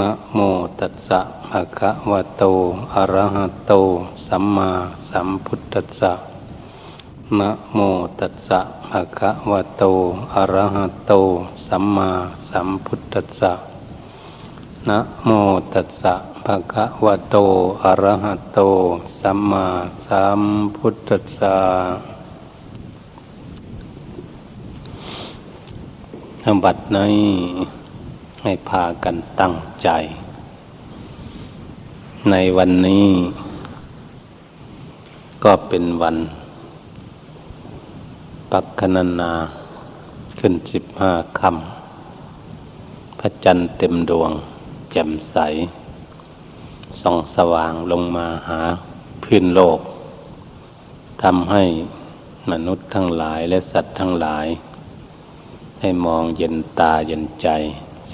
นะโมตัสสะภะคะวะโต อะระหะโต สัมมาสัมพุทธัสสะนะโมตัสสะภะคะวะโต อะระหะโต สัมมาสัมพุทธัสสะนะโมตัสสะภะคะวะโต อะระหะโต สัมมาสัมพุทธัสสะบัดนี้ ให้พากันตั้งใจ ในวันนี้ ก็เป็นวันปักคณนาขึ้นสิบห้าคำพระจันทร์เต็มดวง แจ่มใสส่องสว่างลงมาหาพื้นโลกทำให้มนุษย์ทั้งหลายและสัตว์ทั้งหลาย ให้มองเย็นตาเย็นใจ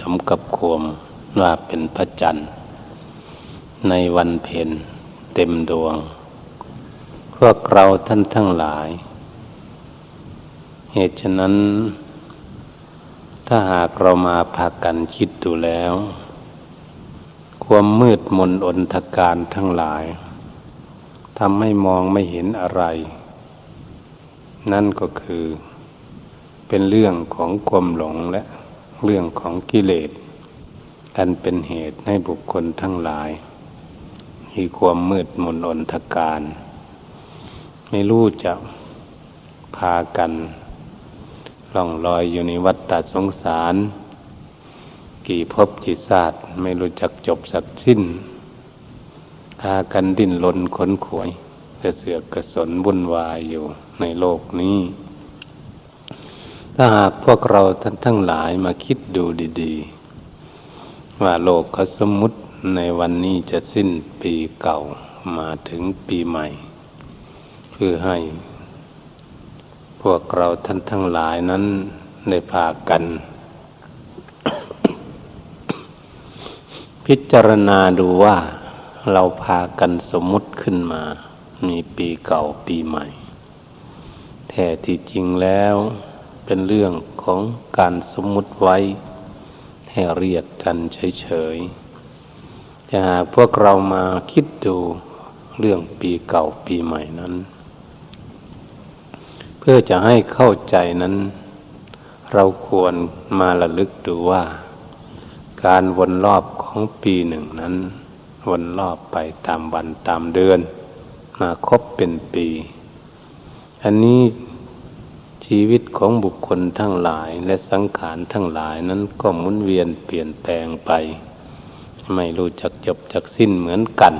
สมกับควมว่าเป็นพระจันทร์ ในวันเพ็ญเต็มดวง พวกเราท่านทั้งหลาย เหตุฉะนั้น ถ้าหากเรามาพากันคิดดูแล้ว ความมืดมนอนทการทั้งหลายทำให้มองไม่เห็นอะไร นั่นก็คือ เป็นเรื่องของความหลงและ เรื่องของกิเลส อันเป็นเหตุให้บุคคลทั้งหลาย มีความมืดมนอนทการ ไม่รู้จะพากันล่องลอยอยู่ในวัฏฏสงสาร กี่ภพจิตศาสตร์ไม่รู้จักจบสักสิ้นพากันดิ้นรนขนขวยกระเสือกกระสนวุ่นวายอยู่ในโลกนี้ ถ้าหากพวกเราท่านทั้งหลายมาคิดดูดีๆ ว่าโลกเขาสมมติในวันนี้จะสิ้นปีเก่ามาถึงปีใหม่ เพื่อให้ พวกเราท่านทั้งหลายนั้นได้พากัน พิจารณาดูว่าเราพากันสมมุติขึ้นมา มีปีเก่าปีใหม่แท้ที่จริงแล้ว เป็นเรื่องของการสมมุติไว้ ให้เรียกกันเฉยๆจะหากพวกเรามาคิดดูเรื่องปีเก่าปีใหม่นั้น เพื่อจะให้เข้าใจนั้น เราควรมาระลึกดูว่า การวนรอบของปีหนึ่งนั้น วนรอบไปตามวันตามเดือน มาครบเป็นปี อันนี้ ชีวิตของบุคคลทั้งหลายและสังขารทั้งหลายนั้นก็หมุนเวียนเปลี่ยนแปลงไป ไม่รู้จักจบจักสิ้นเหมือนกัน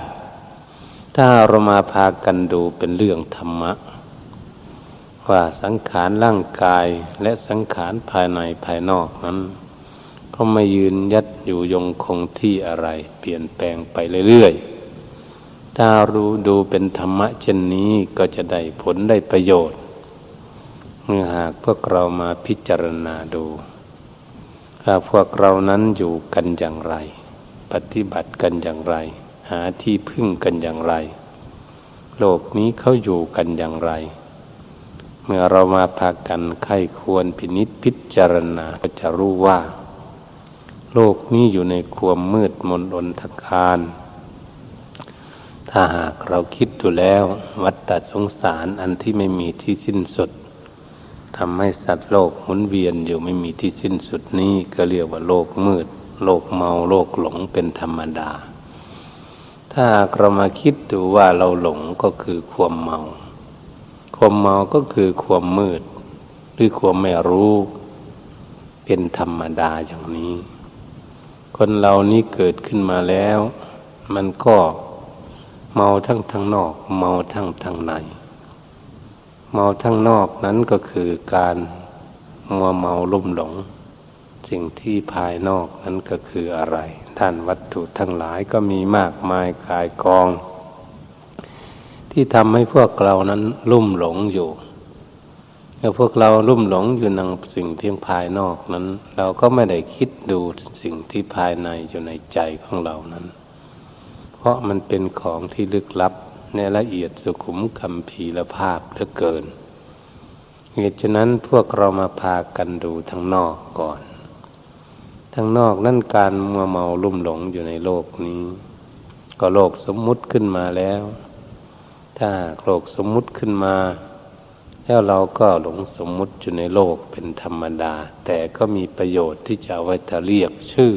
ถ้าเรามาพากันดูเป็นเรื่องธรรมะ ว่าสังขารร่างกายและสังขารภายในภายนอกนั้น ก็ไม่ยืนยัดอยู่ยงคงที่อะไร เปลี่ยนแปลงไปเรื่อยๆถ้ารู้ดูเป็นธรรมะเช่นนี้ก็จะได้ผลได้ประโยชน์ มื่อหากพวกเรามาพิจารณาดูว่าพวกเรานั้นอยู่กันอย่างไร ปฏิบัติกันอย่างไร หาที่พึ่งกันอย่างไร โลกนี้เขาอยู่กันอย่างไร เมื่อเรามาพากันไข้ควรพินิษพิจารณาก็จะรู้ว่า โลกนี้อยู่ในความมืดมนอนทกานถ้าหากเราคิดดูแล้ว วัฏฏสงสารอันที่ไม่มีที่สิ้นสุด ทำให้สัตว์โลกหมุนเวียนอยู่ไม่มีที่สิ้นสุดนี้ก็เรียกว่าโลกมืด โลกเมาโลกหลงเป็นธรรมดา ถ้าเรามาคิดดูว่าเราหลงก็คือความเมา ความเมาก็คือความมืด หรือความไม่รู้เป็นธรรมดาอย่างนี้ คนเรานี้เกิดขึ้นมาแล้ว มันก็เมาทั้งทางนอก เมาทั้งทางใน เมาทั้งนอกนั้นก็คือการมัวเมาลุ่มหลง สิ่งที่ภายนอกนั้นก็คืออะไร ท่านวัตถุทั้งหลายก็มีมากมายกายกอง ที่ทำให้พวกเรานั้นลุ่มหลงอยู่เมื่อพวกเราลุ่มหลงอยู่ในสิ่งที่ภายนอกนั้น เราก็ไม่ได้คิดดูสิ่งที่ภายในอยู่ในใจของเรานั้น เพราะมันเป็นของที่ลึกลับ ในละเอียดสุขุมคำพีละภาพเหลือเกินเหตุฉะนั้นพวกเรามาพากันดูทางนอกก่อน ทางนอกนั่นการมัวเมาลุ่มหลงอยู่ในโลกนี้ ก็โลกสมมุติขึ้นมาแล้ว ถ้าโลกสมมุติขึ้นมา แล้วเราก็หลงสมมุติอยู่ในโลกเป็นธรรมดา แต่ก็มีประโยชน์ที่จะไว้จะเรียกชื่อ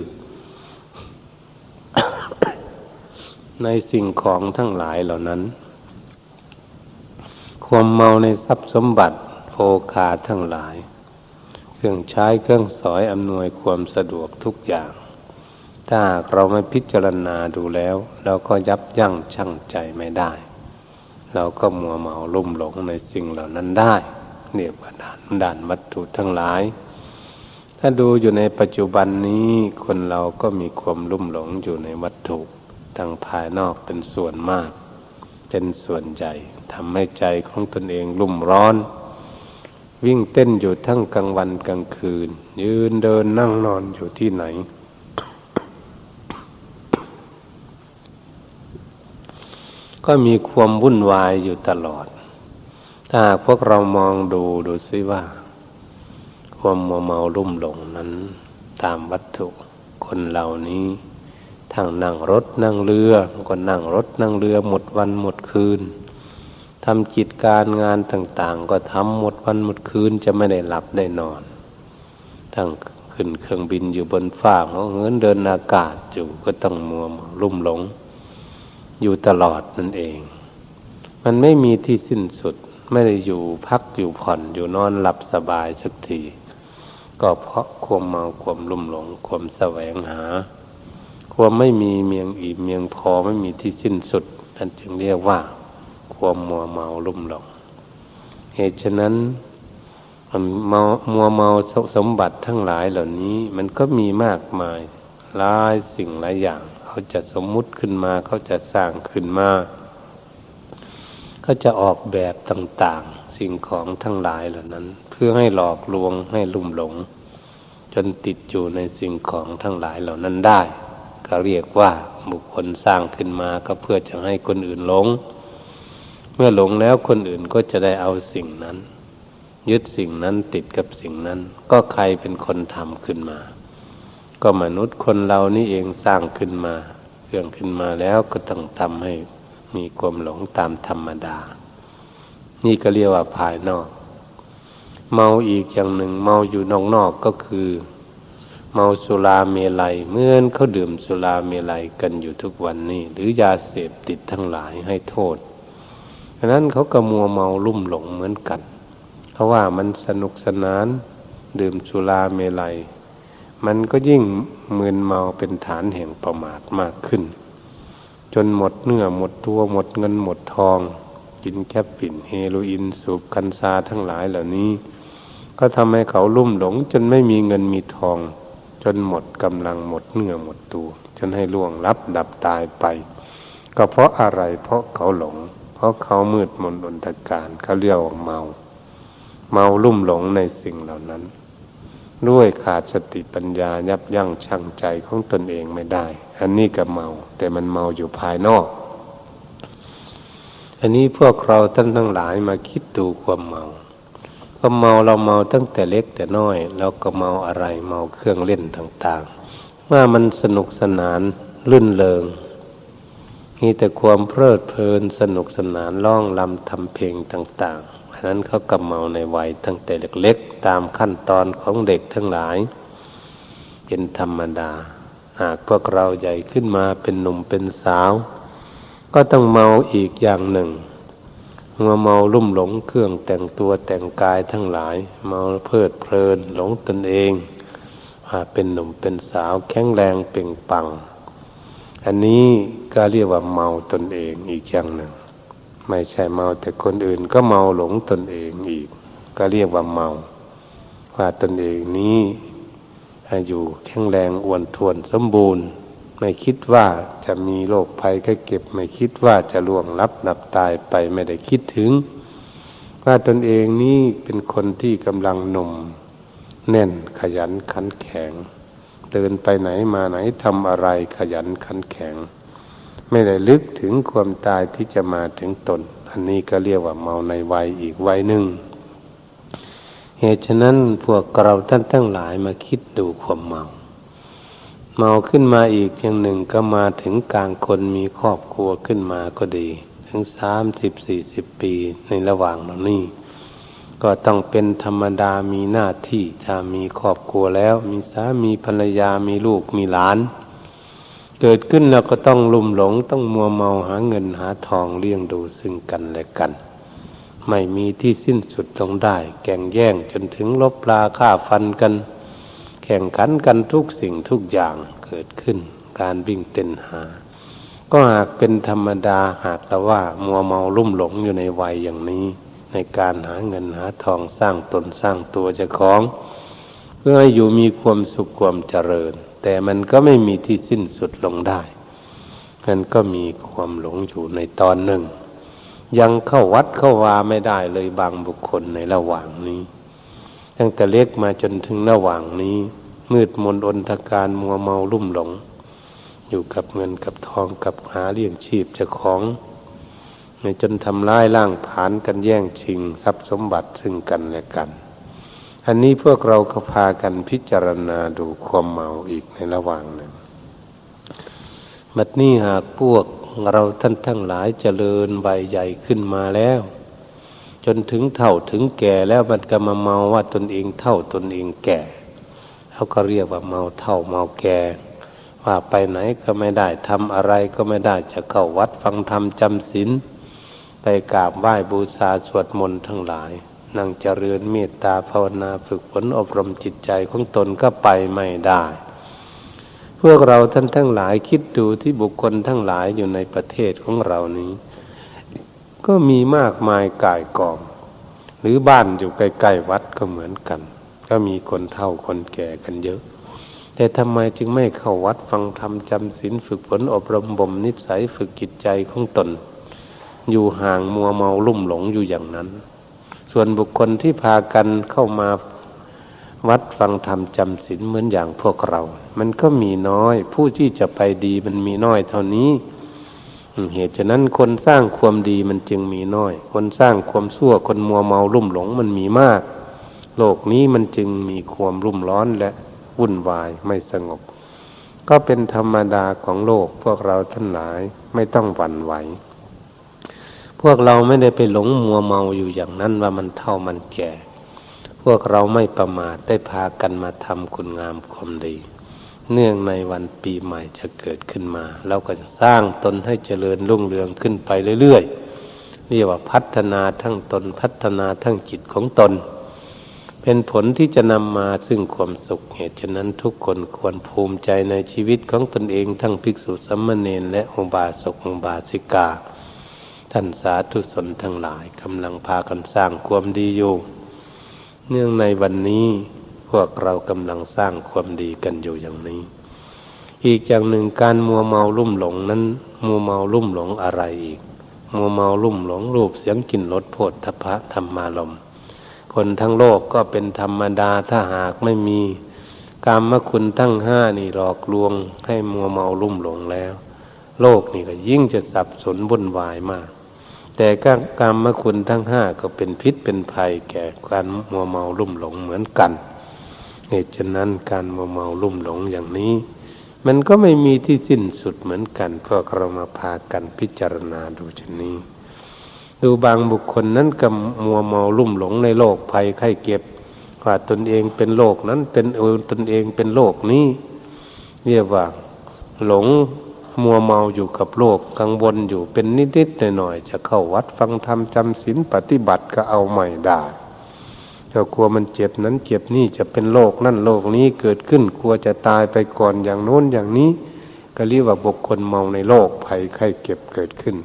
ในสิ่งของทั้งหลายเหล่านั้น ความเมาในทรัพย์สมบัติโภคาทั้งหลาย เครื่องใช้เครื่องสอยอำนวยความสะดวกทุกอย่าง ถ้าเราไม่พิจารณาดูแล้ว เราก็ยับยั้งชั่งใจไม่ได้ เราก็มัวเมาลุ่มหลงในสิ่งเหล่านั้นได้เรียกว่าด่านด่านวัตถุทั้งหลาย ถ้าดูอยู่ในปัจจุบันนี้คนเราก็มีความลุ่มหลงอยู่ในวัตถุ ทางภายนอกเป็นส่วนมาก เป็นส่วนใหญ่ทำให้ใจของตนเองลุ่มร้อน วิ่งเต้นอยู่ทั้งกลางวันกลางคืน ยืนเดินนั่งนอนอยู่ที่ไหน ก็มีความวุ่นวายอยู่ตลอด ถ้าพวกเรามองดูดูซิว่า ความมัวเมาลุ่มหลงนั้น ตามวัตถุคนเหล่านี้ ทั้งนั่งรถนั่งเรือก็นั่งรถนั่งเรือหมดวันหมดคืนทำกิจการงานต่างๆ ก็ทำหมดวันหมดคืนจะไม่ได้หลับได้นอน ทั้งขึ้นเครื่องบินอยู่บนฟ้าเขาเหินเดินอากาศอยู่ก็ต้องมัวลุ่มหลง อยู่ตลอดนั่นเอง มันไม่มีที่สิ้นสุดไม่ได้อยู่พักอยู่ผ่อนอยู่นอนหลับสบายสักที ก็เพราะความเมาความลุ่มหลงความแสวงหา ความไม่มีเมียงอิ่มเมียงพอไม่มีที่สิ้นสุดนั่นจึงเรียกว่า ความมัวเมาลุ่มหลงเหตุฉะนั้นมามัวเมาสมบัติทั้งหลายเหล่านี้ มันก็มีมากมายหลายสิ่งหลายอย่าง เขาจะสมมุติขึ้นมา เขาจะสร้างขึ้นมาเขาจะออกแบบต่าง ๆ สิ่งของทั้งหลายเหล่านั้น เพื่อให้หลอกลวงให้ลุ่มหลง จนติดอยู่ในสิ่งของทั้งหลายเหล่านั้นได้ ก็เรียกว่าบุคคลสร้างขึ้นมาก็เพื่อจะให้คนอื่นหลง เมื่อหลงแล้วคนอื่นก็จะได้เอาสิ่งนั้น ยึดสิ่งนั้นติดกับสิ่งนั้น ก็ใครเป็นคนทำขึ้นมา ก็มนุษย์คนเรานี่เองสร้างขึ้นมาเรื่องขึ้นมาแล้วก็ต้องทำให้มีความหลงตามธรรมดา นี่ก็เรียกว่าภายนอก เมาอีกอย่างหนึ่งเมาอยู่นอกๆกก็คือ เมาสุราเมลัยเมื่อนเขาดื่มสุราเมลัยกันอยู่ทุกวันนี้ หรือยาเสพติดทั้งหลายให้โทษฉะนั้นเขาก็มัวเมาลุ่มหลงเหมือนกัน เพราะว่ามันสนุกสนานดื่มสุราเมลัย มันก็ยิ่งมึนเมาเป็นฐานแห่งประมาทมากขึ้น จนหมดเนื้อหมดตัวหมดเงินหมดทอง กินแคปปิ่นเฮโรอีนสูบกัญชาทั้งหลายเหล่านี้ ก็ทำให้เขาลุ่มหลงจนไม่มีเงินมีทอง จนหมดกำลังหมดเนื้อหมดตัวจนให้ล่วงลับดับตายไป ก็เพราะอะไรเพราะเขาหลง เพราะเขามืดมนอนตการเขาเรียกว่าเมา เมาลุ่มหลงในสิ่งเหล่านั้น ด้วยขาดสติปัญญายับยั้งชั่งใจของตนเองไม่ได้ อันนี้ก็เมา แต่มันเมาอยู่ภายนอก อันนี้พวกเราท่านทั้งหลายมาคิดดูความเมา ความเมาเราเมาตั้งแต่เล็กแต่น้อยเราก็เมาอะไรเมาเครื่องเล่นต่างๆ ว่ามันสนุกสนานลื่นเลงมีแต่ความเพลิดเพลินสนุกสนานร้องลำทำเพลงต่างๆเพราะนั้นเขากำเมาในวัยตั้งแต่เล็กๆตามขั้นตอนของเด็กทั้งหลาย เป็นธรรมดา หากพวกเราใหญ่ขึ้นมาเป็นหนุ่มเป็นสาว ก็ต้องเมาอีกอย่างหนึ่ง มื่อเมาลุ่มหลงเครื่องแต่งตัวแต่งกายทั้งหลาย เมาเพลิดเพลินหลงตนเองเป็นหนุ่มเป็นสาวแข็งแรงเป่งปัง อันนี้ก็เรียกว่าเมาตนเองอีกอย่างหนึ่ง ไม่ใช่เมาแต่คนอื่นก็เมาหลงตนเองอีก ก็เรียกว่าเมา ว่าตนเองนี้อยู่แข็งแรงอ้วนทวนสมบูรณ์ ไม่คิดว่าจะมีโรคภัยก็เก็บ ไม่คิดว่าจะล่วงลับนับตายไปไม่ได้คิดถึง ว่าตนเองนี้เป็นคนที่กำลังหนุ่ม แน่นขยันขันแข็ง เดินไปไหนมาไหนทำอะไรขยันขันแข็ง ไม่ได้ลึกถึงความตายที่จะมาถึงตน อันนี้ก็เรียกว่าเมาในวัยอีกวัยหนึ่งเหตุฉะนั้นพวกเราท่านทั้งหลายมาคิดดูความเมา เมาขึ้นมาอีกอย่างหนึ่งก็มาถึงกลางคนมีครอบครัวขึ้นมาก็ดี ถึงสามสิบสี่สิบปีในระหว่างเหล่านี้ ก็ต้องเป็นธรรมดามีหน้าที่ถ้ามีครอบครัวแล้ว มีสามีภรรยามีลูกมีหลาน เกิดขึ้นแล้วก็ต้องลุ่มหลงต้องมัวเมาหาเงินหาทองเลี้ยงดูซึ่งกันและกัน ไม่มีที่สิ้นสุดลงได้ แก่งแย่งจนถึงลบปลาฆ่าฟันกัน แข่งขันกันทุกสิ่งทุกอย่างเกิดขึ้น การวิ่งเต้นหา ก็หากเป็นธรรมดาหากแต่ว่ามัวเมาลุ่มหลงอยู่ในวัยอย่างนี้ ในการหาเงินหาทองสร้างตนสร้างตัวเจ้าของ เพื่อให้อยู่มีความสุขความเจริญ แต่มันก็ไม่มีที่สิ้นสุดลงได้มันก็มีความหลงอยู่ในตอนหนึ่ง ยังเข้าวัดเข้าวาไม่ได้เลยบางบุคคลในระหว่างนี้ ตั้งแต่เล็กมาจนถึงระหว่างนี้ มืดมนอนทการมัวเมาลุ่มหลง อยู่กับเงินกับทองกับหาเลี้ยงชีพเจ้าของในจนทำร้ายร่างผานกันแย่งชิงทรัพย์สมบัติซึ่งกันและกัน อันนี้พวกเราก็พากันพิจารณาดูความเมาอีกในระหว่างหนึ่งบัดนี้หากพวกเราท่านทั้งหลายเจริญใบใหญ่ขึ้นมาแล้ว จนถึงเท่าถึงแก่แล้วมันก็มาเมาว่าตนเองเท่าตนเองแก่เขาก็เรียกว่าเมาเท่าเมาแก่ว่าไปไหนก็ไม่ได้ทำอะไรก็ไม่ได้จะเข้าวัดฟังธรรมจำศีลไปกราบไหว้บูชาสวดมนต์ทั้งหลายนั่งเจริญเมตตาภาวนาฝึกฝนอบรมจิตใจของตนก็ไปไม่ได้ พวกเราท่านทั้งหลายคิดดูที่บุคคลทั้งหลายอยู่ในประเทศของเรานี้ ก็มีมากมายกายกอง หรือบ้านอยู่ใกล้ๆวัดก็เหมือนกัน ก็มีคนเฒ่าคนแก่กันเยอะ แต่ทำไมจึงไม่เข้าวัดฟังธรรมจำศีลฝึกฝนอบรมบ่มนิสัยฝึกจิตใจของตน อยู่ห่างมัวเมาลุ่มหลงอยู่อย่างนั้น ส่วนบุคคลที่พากันเข้ามาวัดฟังธรรมจำศีลเหมือนอย่างพวกเรา มันก็มีน้อย ผู้ที่จะไปดีมันมีน้อยเท่านี้ เหตุฉะนั้นคนสร้างความดีมันจึงมีน้อย คนสร้างความชั่วคนมัวเมาลุ่มหลงมันมีมาก โลกนี้มันจึงมีความรุ่มร้อนและวุ่นวายไม่สงบ ก็เป็นธรรมดาของโลกพวกเราท่านหลายไม่ต้องหวั่นไหว พวกเราไม่ได้ไปหลงมัวเมาอยู่อย่างนั้นว่ามันเท่ามันแก่ พวกเราไม่ประมาทได้พากันมาทำคุณงามความดี เนื่องในวันปีใหม่จะเกิดขึ้นมา เราก็จะสร้างตนให้เจริญรุ่งเรืองขึ้นไปเรื่อยๆเรียกว่าพัฒนาทั้งตนพัฒนาทั้งจิตของตน เป็นผลที่จะนำมาซึ่งความสุขเหตุฉะนั้นทุกคนควรภูมิใจในชีวิตของตนเองทั้งภิกษุสัมมเนนและองบาสกองบาสิกา ท่านสาธุชนทั้งหลายกำลังพากันสร้างความดีอยู่ เนื่องในวันนี้ วกเรากำลังสร้างความดีกันอยู่อย่างนี้ อีกอย่างหนึ่งการมัวเมาลุ่มหลงนั้น มัวเมาลุ่มหลงอะไรอีก มัวเมาลุ่มหลงรูปเสียงกลิ่นรสโผฏฐพะธรรมารมคนทั้งโลกก็เป็นธรรมดาถ้าหากไม่มีกรรมคุณทั้งห้านี่หลอกลวงให้มัวเมาลุ่มหลงแล้ว โลกนี่ก็ยิ่งจะสับสนวุ่นวายมาก แต่กรรมคุณทั้งห้าก็เป็นพิษเป็นภัยแก่การมัวเมาลุ่มหลงเหมือนกัน เหตุฉะนั้นการมัวเมาลุ่มหลงอย่างนี้ มันก็ไม่มีที่สิ้นสุดเหมือนกันเพวกเรามาพากันพิจารณาดูชนี้ ดูบางบุคคลนั้นกับมัวเมาลุ่มหลงในโลกภัยไข้เก็บว่าตนเองเป็นโลกนั้นเป็นเออตนเองเป็นโลกนี้เรียกว่าหลงมัวเมาอยู่กับโลกกังวลอยู่เป็นนิดๆหน่อยๆจะเข้าวัดฟังธรรมจำศีลปฏิบัติก็เอาใหม่ได้ ถ้ากลัวมันเจ็บนั้นเจ็บนี่จะเป็นโรคนั่นโรคนี้เกิดขึ้นกลัวจะตายไปก่อนอย่างโน้นอย่างนี้ ก็เรียกว่าบุคคลเมาในโรคภัยไข้เก็บเกิดขึ้น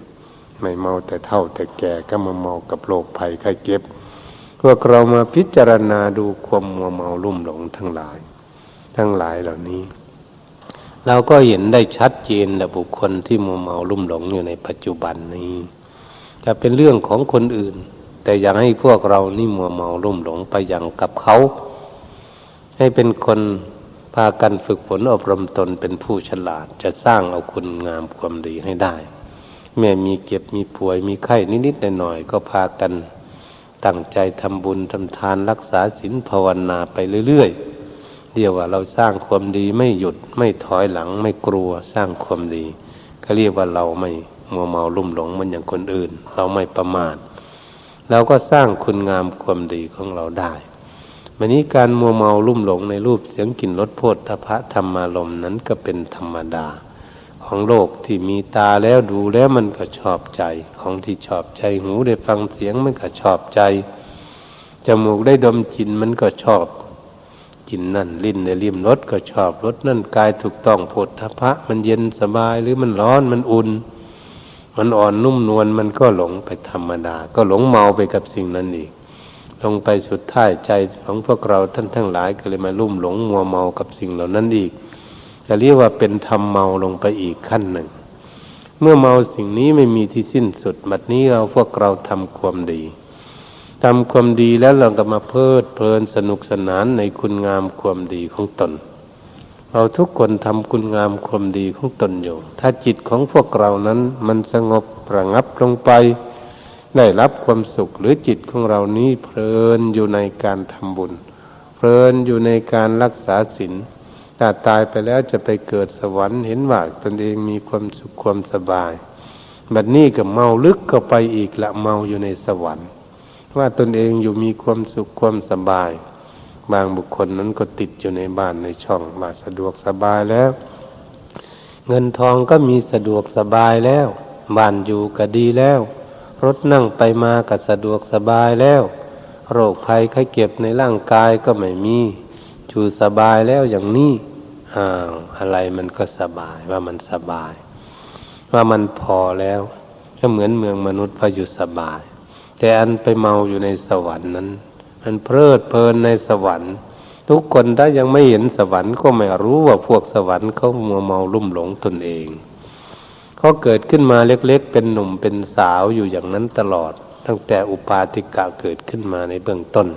ไม่เมาแต่เท่าแต่แก่ก็มาเมากับโรคภัยไข้เก็บพวกเรามาพิจารณาดูความมัวเมาลุ่มหลงทั้งหลาย ทั้งหลายเหล่านี้ เราก็เห็นได้ชัดเจนแต่บุคคลที่มัวเมาลุ่มหลงอยู่ในปัจจุบันนี้จะเป็นเรื่องของคนอื่น แต่อยากให้พวกเรานี่มัวเมาลุ่มหลงไปอย่างกับเขา ให้เป็นคนพากันฝึกฝนอบรมตนเป็นผู้ฉลาด จะสร้างเอาคุณงามความดีให้ได้ แม่มีเก็บมีป่วยมีไข้นิดๆหน่อยๆก็พากันตั้งใจทำบุญทำทานรักษาศีลภาวนาไปเรื่อยๆเรียกว่าเราสร้างความดีไม่หยุดไม่ถอยหลังไม่กลัวสร้างความดีเขาเรียกว่าเราไม่มัวเมาลุ่มหลงเหมือนอย่างคนอื่น เราไม่ประมาท เราก็สร้างคุณงามความดีของเราได้วันนี้การมัวเมาลุ่มหลงในรูปเสียงกลิ่นรสโพธพะธรรมารมนั้นก็เป็นธรรมดา ของโลกที่มีตาแล้วดูแล้วมันก็ชอบใจ ของที่ชอบใจหูได้ฟังเสียงมันก็ชอบใจจมูกได้ดมกลิ่นมันก็ชอบกลิ่นนั่นลิ้นในริมรสก็ชอบรสนั่นกายถูกต้องโพธพะ มันเย็นสบายหรือมันร้อนมันอุ่น มันอ่อนนุ่มนวลมันก็หลงไปธรรมดา ก็หลงเมาไปกับสิ่งนั้นอีก ลงไปสุดท้ายใจของพวกเราท่านทั้งหลายก็เลยมาลุ่มหลงมัวเมากับสิ่งเหล่านั้นอีกจะเรียกว่าเป็นธรรมเมาลงไปอีกขั้นหนึ่ง เมื่อเมาสิ่งนี้ไม่มีที่สิ้นสุดบัดนี้เราพวกเราทำความดีทำความดีแล้วเราก็มาเพลิดเพลินสนุกสนานในคุณงามความดีของตน เราทุกคนทำคุณงามความดีของตนอยู่ ถ้าจิตของพวกเรานั้นมันสงบระงับลงไป ได้รับความสุขหรือจิตของเรานี้เพลินอยู่ในการทำบุญ เพลินอยู่ในการรักษาศีลถ้าตายไปแล้วจะไปเกิดสวรรค์เห็นว่าตนเองมีความสุขความสบายแบบนี้ก็เมาลึกก็ไปอีกละเมาอยู่ในสวรรค์ ว่าตนเองอยู่มีความสุขความสบาย บางบุคคลนั้นก็ติดอยู่ในบ้านในช่องว่าสะดวกสบายแล้ว เงินทองก็มีสะดวกสบายแล้วบ้านอยู่ก็ดีแล้ว รถนั่งไปมาก็สะดวกสบายแล้ว โรคภัยไข้เก็บในร่างกายก็ไม่มีอยู่สบายแล้วอย่างนี้อ้าวอะไรมันก็สบายว่ามันสบาย ว่ามันพอแล้วก็เหมือนเมืองมนุษย์พออยู่สบาย แต่อันไปเมาอยู่ในสวรรค์นั้น มันเพลิดเพลินในสวรรค์ ทุกคนถ้ายังไม่เห็นสวรรค์ก็ไม่รู้ว่าพวกสวรรค์เขามัวเมาลุ่มหลงตนเองเขาเกิดขึ้นมาเล็กๆ เป็นหนุ่มเป็นสาวอยู่อย่างนั้นตลอด ตั้งแต่อุปาติกะเกิดขึ้นมาในเบื้องต้น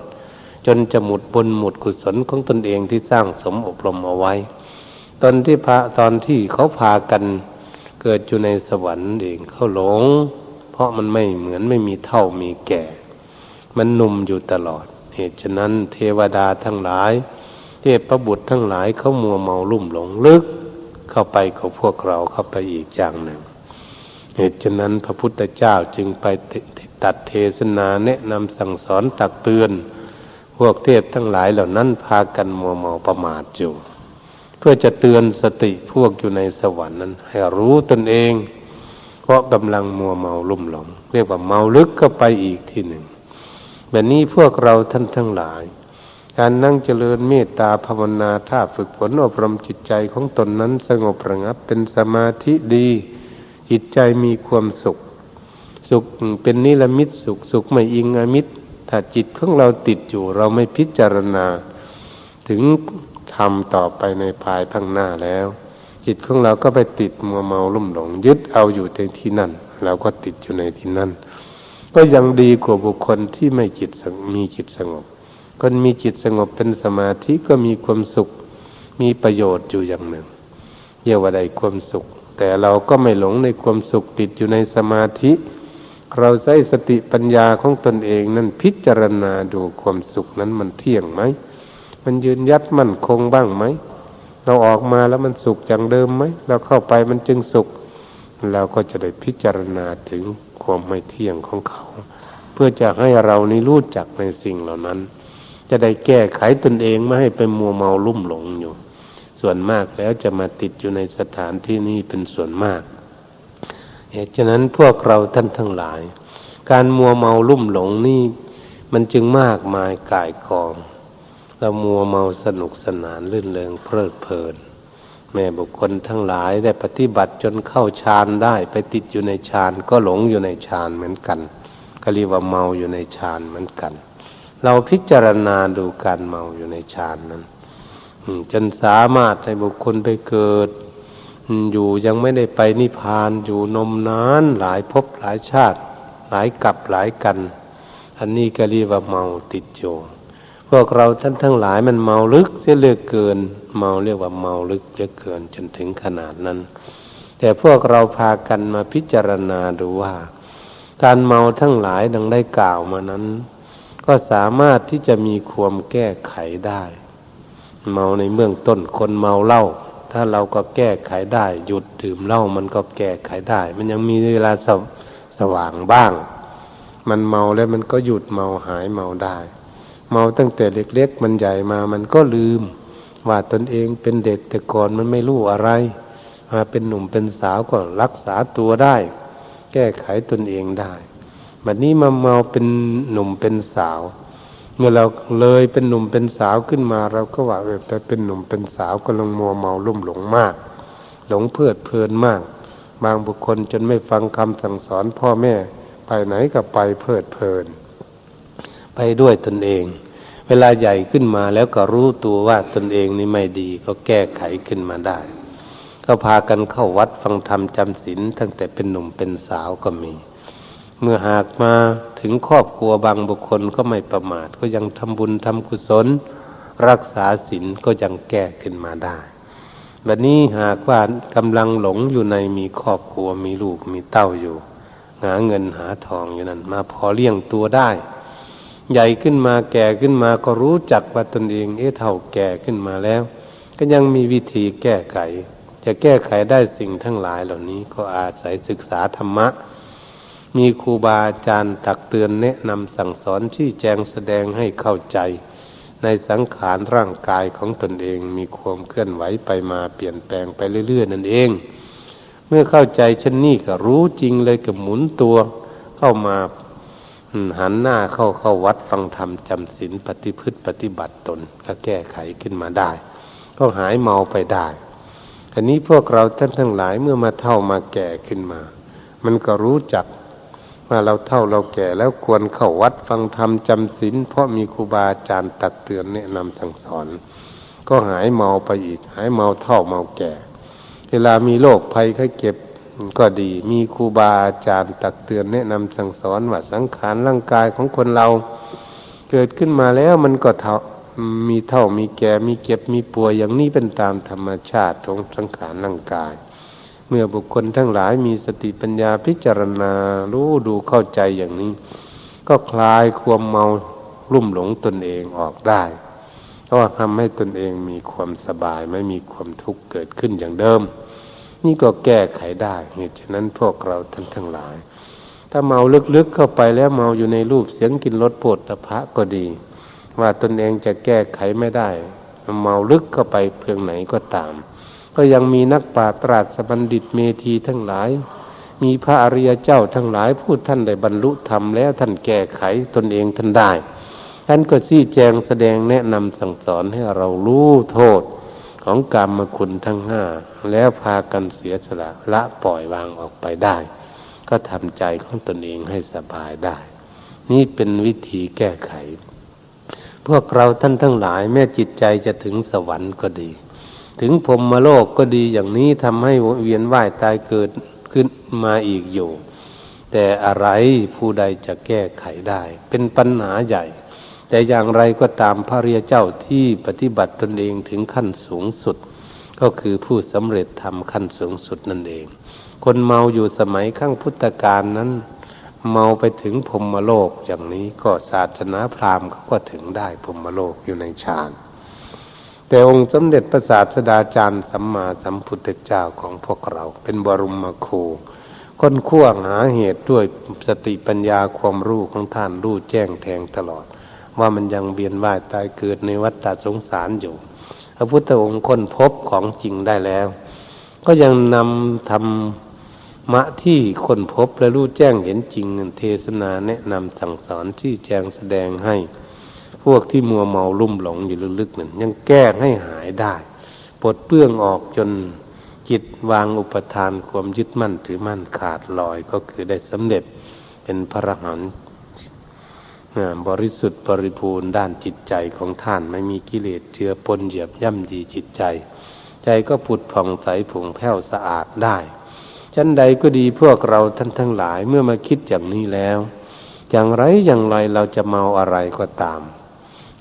จนจะหมุดบนหมุดกุศลของตนเองที่สร้างสมอบรมเอาไว้ ตอนที่พระตอนที่เขาพากันเกิดอยู่ในสวรรค์เองเขาหลง เพราะมันไม่เหมือนไม่มีเท่ามีแก่ มันหนุ่มอยู่ตลอด เหตุฉะนั้นเทวดาทั้งหลาย เทพประบุตรทั้งหลายเขามัวเมาลุ่มหลงลึก เข้าไปของพวกเราเข้าไปอีกอย่างหนึ่ง เหตุฉะนั้นพระพุทธเจ้าจึงไปตัดเทศนาแนะนำสั่งสอนตักเตือน พวกเทพทั้งหลายเหล่านั้นพากันมัวเมาประมาทอยู่เพื่อจะเตือนสติพวกอยู่ในสวรรค์นั้น ให้รู้ตนเอง เพราะกำลังมัวเมาลุ่มหลง เรียกว่าเมาลึกเข้าไปอีกทีหนึ่ง แบบนี้พวกเราท่านทั้งหลาย การนั่งเจริญเมตตาภาวนาถ้าฝึกฝนอบรมจิตใจของตนนั้นสงบระงับเป็นสมาธิดี จิตใจมีความสุข สุขเป็นนิรมิตสุขสุขไม่อิงอมิตรถ้าจิตของเราติดอยู่เราไม่พิจารณา ถึงทำต่อไปในภายภาคหน้าแล้ว จิตของเราก็ไปติดมัวเมาลุ่มหลงยึดเอาอยู่ในที่นั่นเราก็ติดอยู่ในที่นั่น ก็ยังดีกว่าบุคคลที่ไม่จิตมีจิตสงบ คนมีจิตสงบเป็นสมาธิก็มีความสุข มีประโยชน์อยู่อย่างหนึ่งเรียกว่าได้ความสุข แต่เราก็ไม่หลงในความสุขติดอยู่ในสมาธิ เราใช้สติปัญญาของตนเองนั่นพิจารณาดูความสุขนั้นมันเที่ยงไหม มันยืนยัดมั่นคงบ้างไหม เราออกมาแล้วมันสุขอย่างเดิมไหม เราเข้าไปมันจึงสุข เราก็จะได้พิจารณาถึง ความไม่เที่ยงของเขา เพื่อจะให้เรานี้รู้จักในสิ่งเหล่านั้น จะได้แก้ไขตนเองไม่ให้ไปมัวเมาลุ่มหลงอยู่ ส่วนมากแล้วจะมาติดอยู่ในสถานที่นี้เป็นส่วนมากเหตุฉะนั้นพวกเราท่านทั้งหลาย การมัวเมาลุ่มหลงนี่มันจึงมากมายกายกองเรามัวเมาสนุกสนานลื่นเริงเพลิดเพลิน แม่บุคคลทั้งหลายได้ปฏิบัติจนเข้าฌานได้ ไปติดอยู่ในฌานก็หลงอยู่ในฌานเหมือนกันก็เรียกว่าเมาอยู่ในฌานเหมือนกัน เราพิจารณาดูการเมาอยู่ในฌานนั้นจนสามารถให้บุคคลไปเกิด อยู่ยังไม่ได้ไปนิพพานอยู่นมนานหลายภพหลายชาติ หลายกับหลายกัน อันนี้ก็เรียกว่าเมาติดโย พวกเราท่านทั้งหลายมันเมาลึกเสียเลือกเกิน เมาเรียกว่าเมาลึกเยอะเกินจนถึงขนาดนั้น แต่พวกเราพากันมาพิจารณาดูว่า การเมาทั้งหลายดังได้กล่าวมานั้น ก็สามารถที่จะมีความแก้ไขได้ เมาในเบื้องต้นคนเมาเหล้าถ้าเราก็แก้ไขได้ หยุดดื่มเหล้ามันก็แก้ไขได้ มันยังมีเวลาสสว่างบ้าง มันเมาแล้วมันก็หยุดเมาหายเมาได้ เมาตั้งแต่เล็กๆมันใหญ่มามันก็ลืม ว่าตนเองเป็นเด็กแต่ก่อนมันไม่รู้อะไร มาเป็นหนุ่มเป็นสาวก็รักษาตัวได้ แก้ไขตนเองได้บัดนี้มาเมาเป็นหนุ่มเป็นสาว เมื่อเราเลยเป็นหนุ่มเป็นสาวขึ้นมา เราก็ว่าเออแต่เป็นหนุ่มเป็นสาวก็ลงมัวเมาลุ่มหลงมาก หลงเพลิดเพลินมาก บางบุคคลจนไม่ฟังคำสั่งสอนพ่อแม่ ไปไหนก็ไปเพลิดเพลิน ไปด้วยตนเอง เวลาใหญ่ขึ้นมาแล้วก็รู้ตัวว่าตนเองนี่ไม่ดีก็แก้ไขขึ้นมาได้ ก็พากันเข้าวัดฟังธรรมจำศีลตั้งแต่เป็นหนุ่มเป็นสาวก็มี เมื่อหากมาถึงครอบครัวบางบุคคลก็ไม่ประมาท ก็ยังทำบุญทำกุศล รักษาศีลก็ยังแก้ขึ้นมาได้แบบนี้หากว่ากำลังหลงอยู่ในมีครอบครัวมีลูกมีเต้าอยู่ หาเงินหาทองอยู่นั้นมาพอเลี้ยงตัวได้ ใหญ่ขึ้นมาแก่ขึ้นมาก็รู้จักว่าตนเองเอ๊ะเท่าแก่ขึ้นมาแล้ว ก็ยังมีวิธีแก้ไข จะแก้ไขได้สิ่งทั้งหลายเหล่านี้ก็อาศัยศึกษาธรรมะ มีครูบาอาจารย์ตักเตือนแนะนำสั่งสอนชี้แจงแสดงให้เข้าใจ ในสังขารร่างกายของตนเองมีความเคลื่อนไหวไปมาเปลี่ยนแปลงไปเรื่อย ๆ นั่นเอง เมื่อเข้าใจเช่นนี้ก็รู้จริงเลยก็หมุนตัวเข้ามา หันหน้าเข้าเข้าวัดฟังธรรมจำศีลปฏิพฤติปฏิบัติตนก็แก้ไขขึ้นมาได้ ก็หายเมาไปได้อันนี้พวกเราท่านทั้งหลายเมื่อมาเท่ามาแก่ขึ้นมา มันก็รู้จักว่าเราเท่าเราแก่แล้วควรเข้าวัดฟังธรรมจำศีลเพราะมีครูบาอาจารย์ตักเตือนแนะนำสั่งสอน ก็หายเมาไปอีก หายเมาเท่าเมาแก่ เวลามีโรคภัยไข้เจ็บ ก็ดี มีครูบาอาจารย์ตักเตือนแนะนำสั่งสอนว่าสังขารร่างกายของคนเรา เกิดขึ้นมาแล้วมันก็เท่ามีเท่ามีแก่มีเก็บมีป่วยอย่างนี้เป็นตามธรรมชาติของสังขารร่างกาย เมื่อบุคคลทั้งหลายมีสติปัญญาพิจารณารู้ดูเข้าใจอย่างนี้ ก็คลายความเมาลุ่มหลงตนเองออกได้ก็ทำให้ตนเองมีความสบายไม่มีความทุกข์เกิดขึ้นอย่างเดิม นี่ก็แก้ไขได้ เหตุฉะนั้นพวกเราท่านทั้งหลาย ถ้าเมาลึกๆเข้าไปแล้วเมาอยู่ในรูปเสียงกินรสโผฏฐพะก็ดี ว่าตนเองจะแก้ไขไม่ได้ เมาลึกเข้าไปเพียงไหนก็ตาม ก็ยังมีนักปราชญ์ตราชบัณฑิตเมธีทั้งหลาย มีพระอริยเจ้าทั้งหลายพูดท่านได้บรรลุธรรมแล้วท่านแก้ไขตนเองท่านได้ท่านก็ชี้แจงแสดงแนะนำสั่งสอนให้เรารู้โทษ ของกรรมคุณทั้งห้าแล้วพากันเสียสละละปล่อยวางออกไปได้ ก็ทำใจของตนเองให้สบายได้ นี่เป็นวิธีแก้ไข พวกเราท่านทั้งหลาย แม้จิตใจจะถึงสวรรค์ก็ดี ถึงพรมโลกก็ดีอย่างนี้ทำให้เวียนว่ายตายเกิดขึ้นมาอีกอยู่ แต่อะไรผู้ใดจะแก้ไขได้ เป็นปัญหาใหญ่ แต่อย่างไรก็ตามพระเรียเจ้าที่ปฏิบัติตนเองถึงขั้นสูงสุด ก็คือผู้สำเร็จทำขั้นสูงสุดนั่นเอง คนเมาอยู่สมัยขั้งพุทธกาลนั้น เมาไปถึงพรมโลกอย่างนี้ก็ศาสนาพราหมณ์เขาก็ถึงได้พรมโลกอยู่ในฌานแต่องค์สมเด็จพระศาสดาจารย์สัมมาสัมพุทธเจ้าของพวกเราเป็นบรมครูค้นคว้าหาเหตุด้วยสติปัญญาความรู้ของท่านรู้แจ้งแทงตลอด ว่ามันยังเบียนว่ายตายเกิดในวัฏฏสงสารอยู่ พระพุทธองค์ค้นพบของจริงได้แล้ว ก็ยังนำทำมะที่ค้นพบและรู้แจ้งเห็นจริงเทศนาแนะนำสั่งสอนที่แจงแสดงให้ พวกที่มัวเมาลุ่มหลงอยู่ลึกๆนั่นยังแก้ให้หายได้ปลดเปื้องออกจนจิตวางอุปทานความยึดมั่นถือมั่นขาดลอยก็คือได้สำเร็จเป็นพระหัน บริสุทธิ์บริบูรณ์ด้านจิตใจของท่านไม่มีกิเลสเชื้อปนเหยียบย่ำดีจิตใจ ใจก็ผุดผ่องใสผงแผ้วสะอาดได้ชั้นใดก็ดีพวกเราท่านทั้งหลายเมื่อมาคิดอย่างนี้แล้ว อย่างไรอย่างไรเราจะเมาอะไรก็ตาม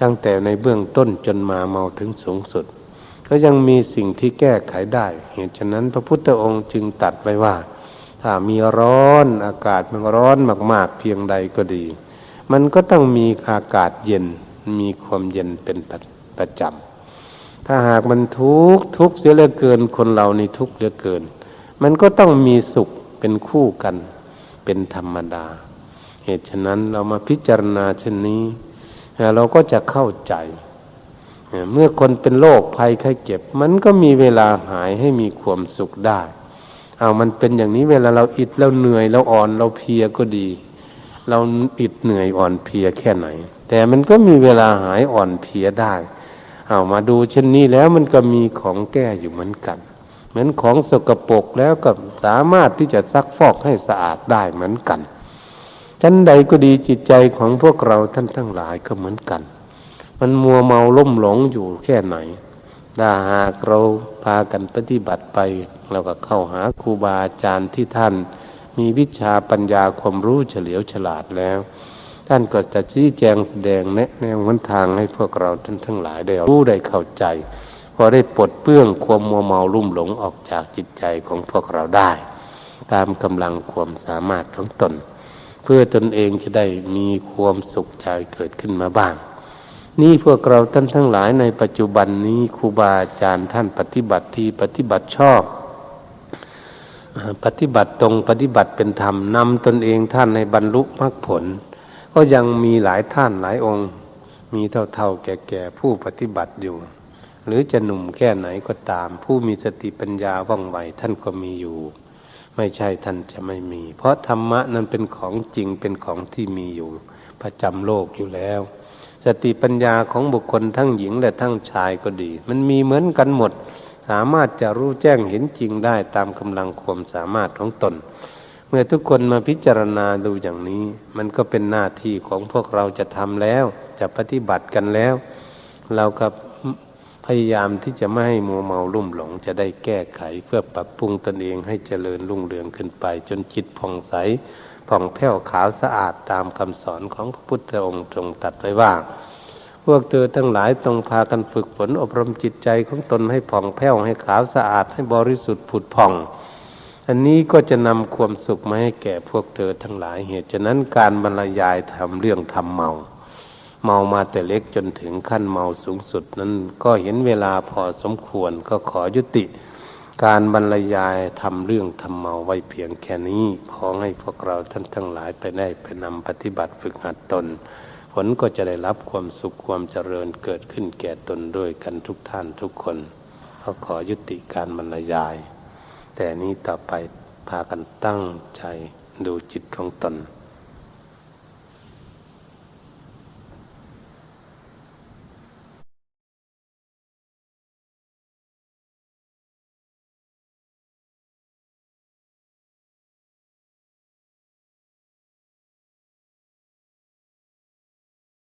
ตั้งแต่ในเบื้องต้นจนมาเมาถึงสูงสุด ก็ยังมีสิ่งที่แก้ไขได้ เหตุฉะนั้นพระพุทธองค์จึงตัดไว้ว่า ถ้ามีร้อนอากาศมันร้อนมาก ๆ เพียงใดก็ดี มันก็ต้องมีอากาศเย็น มีความเย็นเป็นประจำถ้าหากมันทุกข์ทุกข์เสียเหลือเกินคนเรานี่ทุกข์เหลือเกิน มันก็ต้องมีสุขเป็นคู่กัน เป็นธรรมดา เหตุฉะนั้นเรามาพิจารณาเช่นนี้ เราก็จะเข้าใจ เมื่อคนเป็นโรคภัยไข้เจ็บ มันก็มีเวลาหายให้มีความสุขได้เอามันเป็นอย่างนี้เวลาเราอิดเราเหนื่อยเราอ่อนเราเพียก็ดี เราอิดเหนื่อยอ่อนเพียแค่ไหน แต่มันก็มีเวลาหายอ่อนเพียได้เอามาดูเช่นนี้แล้วมันก็มีของแก้อยู่เหมือนกัน เหมือนของสกปรกแล้วก็สามารถที่จะซักฟอกให้สะอาดได้เหมือนกันชั้นใดก็ดีจิตใจของพวกเราท่านทั้งหลายก็เหมือนกัน มันมัวเมาล่มหลงอยู่แค่ไหนถ้าหากเราพากันปฏิบัติไป เราก็เข้าหาครูบาอาจารย์ที่ท่าน มีวิชาปัญญาความรู้เฉลียวฉลาดแล้ว ท่านก็จะชี้แจงแสดงแนะแนววันทางให้พวกเราท่านทั้งหลายได้รู้ได้เข้าใจ พอได้ปลดเปื้องความมัวเมาลุ่มหลงออกจากจิตใจของพวกเราได้ ตามกำลังความสามารถของตน เพื่อตนเองจะได้มีความสุขใจเกิดขึ้นมาบ้างนี่พวกเราท่านทั้งหลายในปัจจุบันนี้ครูบาอาจารย์ท่านปฏิบัติที่ปฏิบัติชอบ ปฏิบัติตรงปฏิบัติเป็นธรรมนำตนเองท่านในบรรลุมรรคผล ก็ยังมีหลายท่านหลายองค์ มีเท่าๆแก่ๆผู้ปฏิบัติอยู่ หรือจะหนุ่มแค่ไหนก็ตาม ผู้มีสติปัญญาว่องไวท่านก็มีอยู่ ไม่ใช่ท่านจะไม่มี เพราะธรรมะนั้นเป็นของจริงเป็นของที่มีอยู่ ประจำโลกอยู่แล้ว สติปัญญาของบุคคลทั้งหญิงและทั้งชายก็ดี มันมีเหมือนกันหมด สามารถจะรู้แจ้งเห็นจริงได้ตามกำลังความสามารถของตน เมื่อทุกคนมาพิจารณาดูอย่างนี้ มันก็เป็นหน้าที่ของพวกเราจะทำแล้ว จะปฏิบัติกันแล้ว เราก็พยายามที่จะไม่ให้มัวเมาลุ่มหลงจะได้แก้ไขเพื่อปรับปรุงตนเองให้เจริญรุ่งเรืองขึ้นไป จนจิตผ่องใสผ่องแผ้วขาวสะอาดตามคำสอนของพระพุทธองค์ทรงตัดไว้ว่า พวกเธอทั้งหลายต้องพากันฝึกฝนอบรมจิตใจของตนให้ผ่องแผ้วให้ขาวสะอาดให้บริสุทธิ์ผุดผ่อง อันนี้ก็จะนำความสุขมาให้แก่พวกเธอทั้งหลายเหตุฉะนั้นการบรรยายทำเรื่องทำเมาเมามาแต่เล็กจนถึงขั้นเมาสูงสุดนั้นก็เห็นเวลาพอสมควรก็ขอยุติ การบรรยายทำเรื่องทำเมาไว้เพียงแค่นี้พอให้พวกเราท่านทั้งหลายไปได้ไปนำปฏิบัติฝึกหัดตน ผลก็จะได้รับความสุขความเจริญเกิดขึ้นแก่ตนด้วยกันทุกท่านทุกคนเขาขอยุติการบรรยาย แต่นี้ต่อไปพากันตั้งใจดูจิตของตน